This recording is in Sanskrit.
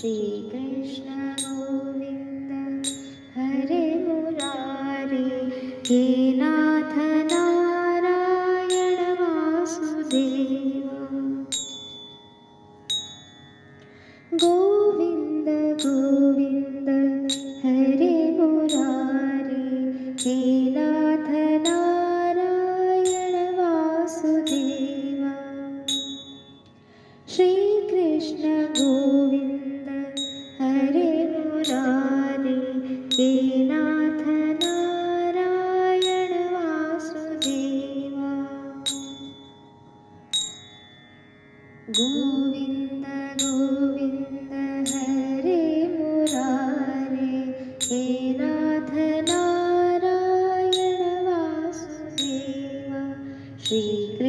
श्रीकृष्ण गोविन्द हरे मुरारे हे नाथ नारायण वासुदेवा। गोविन्द गोविन्द हरे मुरारे हे नाथ नारायण वासुदेवा गोविन्द गोविन्द हरे मुरारे हे नाथ नारायण राधनारायणवासुसेवा श्रीकृष्ण